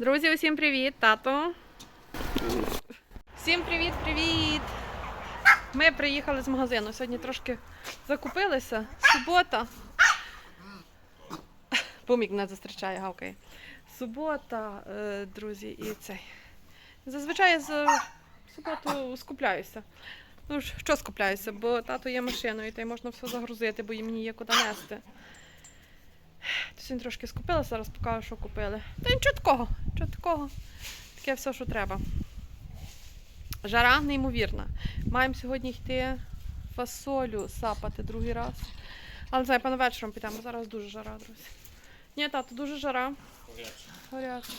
Друзі, усім привіт, тато. Всім привіт, привіт! Ми приїхали з магазину. Сьогодні трошки закупилися. Субота. Бумік не зустрічає, гавкає. Субота, е, друзі, і цей. Зазвичай з суботу скупляюся. Ну що скупляюся? Бо тато є машиною, та й можна все загрузити, бо їм мені є куди нести. Сьогодні трошки скупила, зараз покажу, що купили. Та нічого такого, нічого такого. Таке все, що треба. Жара неймовірна. Маємо сьогодні йти фасолю сапати другий раз. Але це певно вечором підемо, зараз дуже жара, друзі. Ні, тато, дуже жара. Горяче.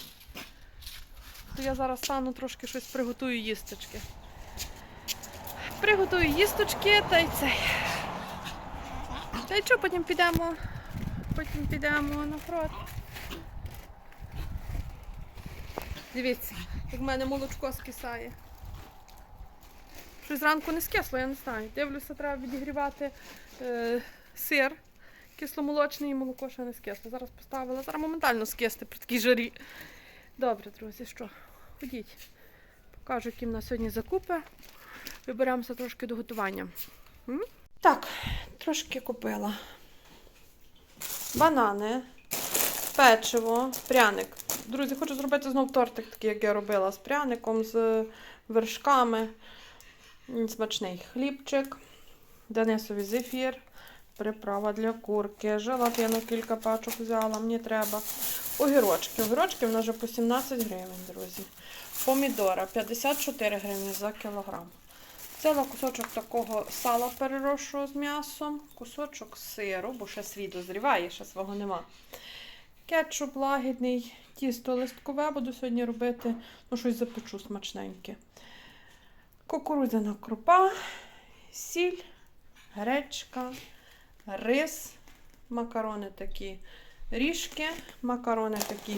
То я зараз стану трошки щось приготую їсточки. Приготую їсточки та й цей. Та й що, потім підемо. Потім підемо на фронт. Дивіться, як в мене молочко скисає. Щось зранку не скисло, я не знаю. Дивлюся, треба відігрівати е, сир кисломолочний і молоко ще не скисло. Зараз поставила. Зараз моментально скисти при такій жарі. Добре, друзі, що? Ходіть. Покажу, які в нас сьогодні закупи. Виберемося трошки до готування. М? Так, трошки купила. Банани, печиво, пряник. Друзі, хочу зробити знов тортик, такий, як я робила, з пряником, з вершками. Смачний хлібчик, Денисовий зефір, приправа для курки, желатину кілька пачок взяла, мені треба. Огірочки. Огірочки в нас вже по 17 гривень, друзі. Помідора 54 гривні за кілограм. Взяла кусочок такого сала переросшого з м'ясом, кусочок сиру, бо ще свій дозріває, ще свого нема. Кетчуп лагідний, тісто листкове буду сьогодні робити, ну щось запечу смачненьке. Кукурудзяна крупа, сіль, гречка, рис, макарони такі ріжки, макарони такі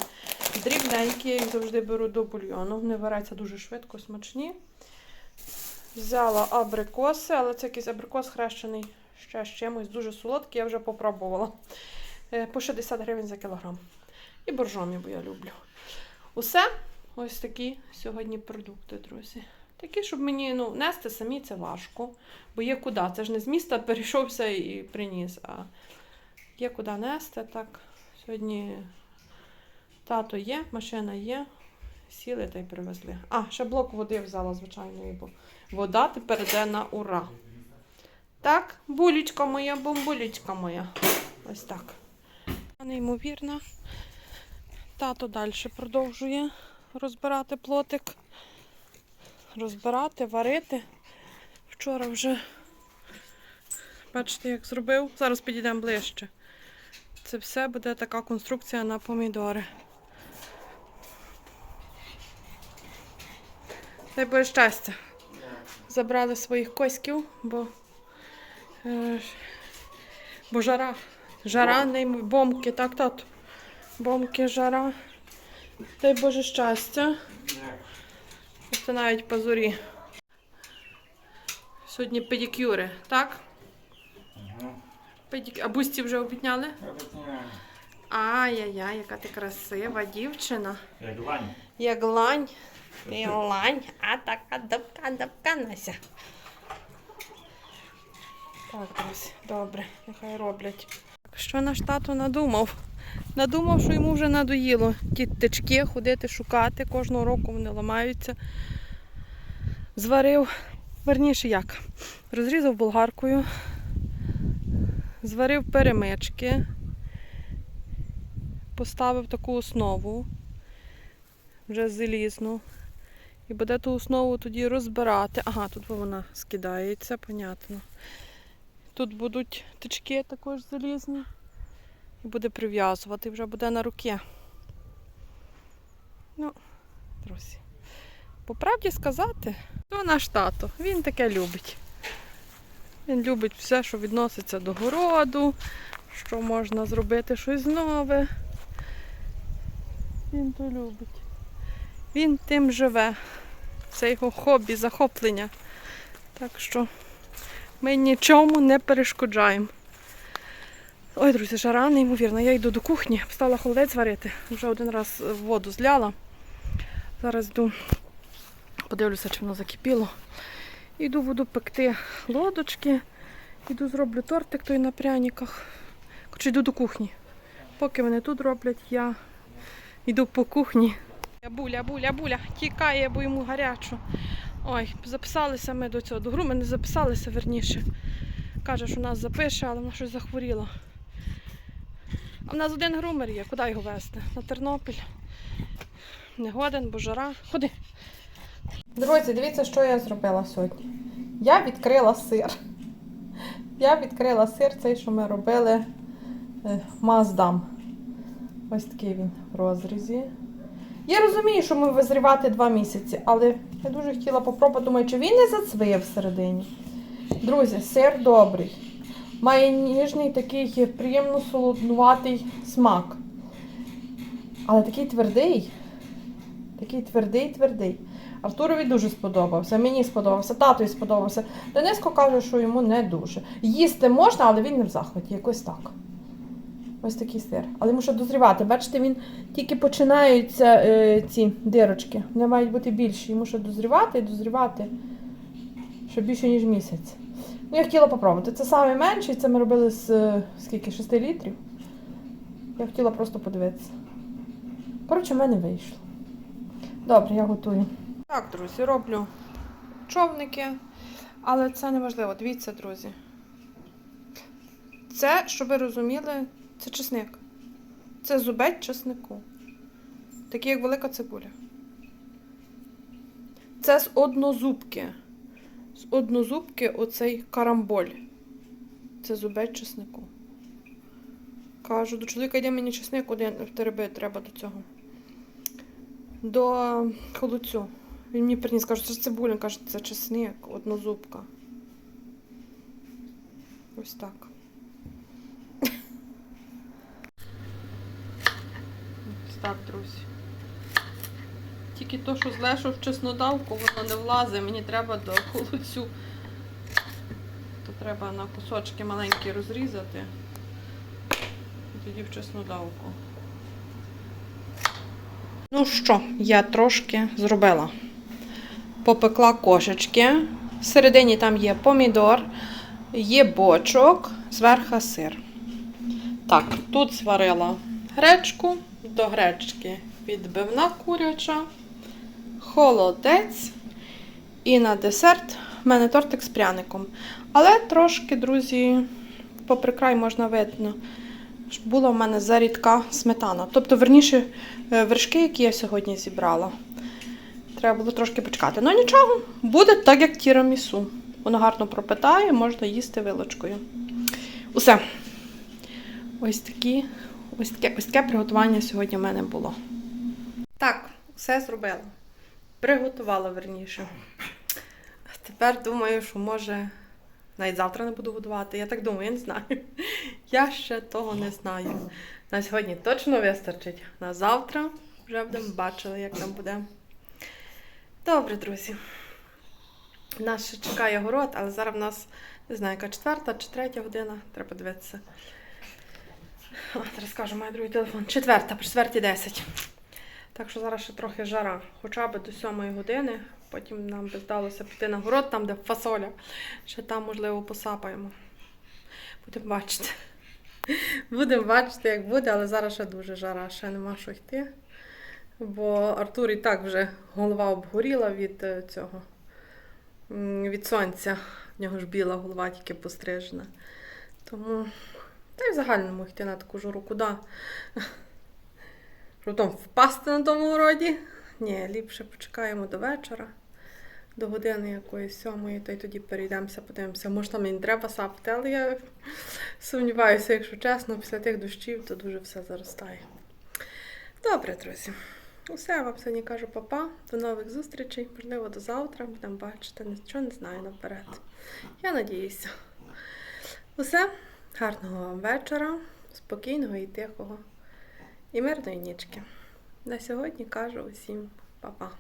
дрібненькі, я їх завжди беру до бульйону. Вони варяться дуже швидко, смачні. Взяла абрикоси, але це якийсь абрикос хрещений ще з чимось, дуже солодкий, я вже попробувала. Е, По 60 гривень за кілограм. І боржомі, бо я люблю. Усе ось такі сьогодні продукти, друзі. Такі, щоб мені ну, нести самі це важко. Бо є куди. Це ж не з міста перейшовся і приніс. А є куди нести. Так, сьогодні тато є, машина є. Сіли та й привезли. А, ще блок води взяла, звичайно, бо вода тепер йде на ура. Так, булічка моя, бомбулічка моя. Ось так. Неймовірно. Тато далі продовжує розбирати плотик. Розбирати, варити. Вчора вже, бачите, як зробив. Зараз підійдемо ближче. Це все буде така конструкція на помідори. Дай Боже щастя. Забрали своїх коськів, бо, е, бо жара. Жара, нейм- бомки, так, тато? Бомки, жара. Дай Боже щастя. Це навіть пазурі. Сьогодні педикюри, так? Педик... А бусті вже обітняли? Ай-яй-яй, яка ти красива дівчина. Як лань. Як лань. Ти лань, а така дабка дабка Нася. Так, друзі, добре, нехай роблять. Що наш тато надумав? Надумав, що йому вже надоїло ті тички ходити, шукати. Кожного року вони ламаються. Зварив, верніше як, розрізав болгаркою, зварив перемички, поставив таку основу вже залізну. І буде ту основу тоді розбирати. Ага, тут вона скидається, понятно. Тут будуть тички також залізні. І буде прив'язувати, вже буде на руки. Ну, друзі. По правді сказати, то наш тато. Він таке любить. Він любить все, що відноситься до городу, що можна зробити щось нове. Він то любить. Він тим живе. Це його хобі, захоплення. Так що ми нічому не перешкоджаємо. Ой, друзі, жара неймовірна. Я йду до кухні, стала холодець варити. Вже один раз воду зляла. Зараз йду, подивлюся, чи воно закипіло. Йду буду пекти лодочки. Йду зроблю тортик той на пряниках. Коротше, йду до кухні. Поки вони тут роблять, я йду по кухні. Буля, буля, буля, тікає, бо йому гарячо. Ой, записалися ми до цього. До гру ми не записалися верніше. Каже, що нас запише, але вона щось захворіла. А в нас один грумер є, куди його везти? На Тернопіль. Не годен, бо жара. Ходи. Друзі, дивіться, що я зробила сьогодні. Я відкрила сир. Я відкрила сир, цей, що ми робили е, маздам. Ось такий він в розрізі. Я розумію, що ми визрівати два місяці, але я дуже хотіла попробувати, думаю, чи він не зацвиє всередині. Друзі, сир добрий. Має ніжний такий приємно солоднуватий смак. Але такий твердий. Такий твердий, твердий. Артурові дуже сподобався, мені сподобався, татові сподобався. Дениско каже, що йому не дуже. Їсти можна, але він не в захваті, якось так. Ось такий сир. Але ще дозрівати. Бачите, він тільки починаються е, ці дирочки. Вони мають бути більші. Йому ще дозрівати і дозрівати. Ще більше, ніж місяць. Ну, я хотіла попробувати. Це саме менший, це ми робили з е, скільки? 6 літрів. Я хотіла просто подивитися. Коротше, в мене вийшло. Добре, я готую. Так, друзі, роблю човники, але це неможливо. Дивіться, друзі. Це, щоб ви розуміли, це чесник. Це зубець чеснику. Такий, як велика цибуля. Це з однозубки. З однозубки оцей карамболь. Це зубець чеснику. Кажу, до чоловіка йде мені чесник один тереби треба до цього. До холодцю. Він мені приніс, каже, це цибуля, каже, це чесник, однозубка. Ось так. Ось так, друзі. Тільки то, що злешу в чеснодавку, воно не влазить, мені треба до холодцю. То треба на кусочки маленькі розрізати. І тоді в чеснодавку. Ну що, я трошки зробила. Попекла кошечки. Всередині там є помідор, є бочок, зверху сир. Так, тут зварила гречку, до гречки відбивна куряча, холодець. І на десерт в мене тортик з пряником. Але трошки, друзі, попри край можна видно, що була в мене зарідка сметана. Тобто, верніше, е, вершки, які я сьогодні зібрала. Треба було трошки почекати. Ну нічого, буде так, як тірамісу. Воно гарно пропитає, можна їсти вилочкою. Усе. Ось такі, ось таке, ось таке приготування сьогодні в мене було. Так, все зробила. Приготувала верніше. Тепер думаю, що може навіть завтра не буду готувати. Я так думаю, я не знаю. Я ще того не знаю. На сьогодні точно вистачить. На завтра вже будемо бачили, як там буде. Добре, друзі. Нас ще чекає город, але зараз в нас не знаю, яка четверта чи третя година. Треба дивитися. Зараз скажу, маю другий телефон. Четверта, при четвертій десять. Так що зараз ще трохи жара, хоча б до сьомої години. Потім нам би здалося піти на город, там, де фасоля. Ще там, можливо, посапаємо. Будемо бачити. Будемо бачити, як буде, але зараз ще дуже жара, ще нема що йти. Бо Артур і так вже голова обгоріла від е, цього, від сонця. В нього ж біла голова тільки пострижена. Тому, та й в загальному йти на таку жару куди? Потім впасти на тому городі. Ні, ліпше почекаємо до вечора, до години якоїсь сьомої, то й тоді перейдемося, подивимося. Може там і не треба сапати, але я сумніваюся, якщо чесно, після тих дощів то дуже все заростає. Добре, друзі. Усе я вам сьогодні кажу, папа. До нових зустрічей. Можливо, до завтра будемо бачити. Нічого не знаю наперед. Я надіюся. Усе. Гарного вам вечора, спокійного і тихого і мирної нічки. На сьогодні кажу усім па-па.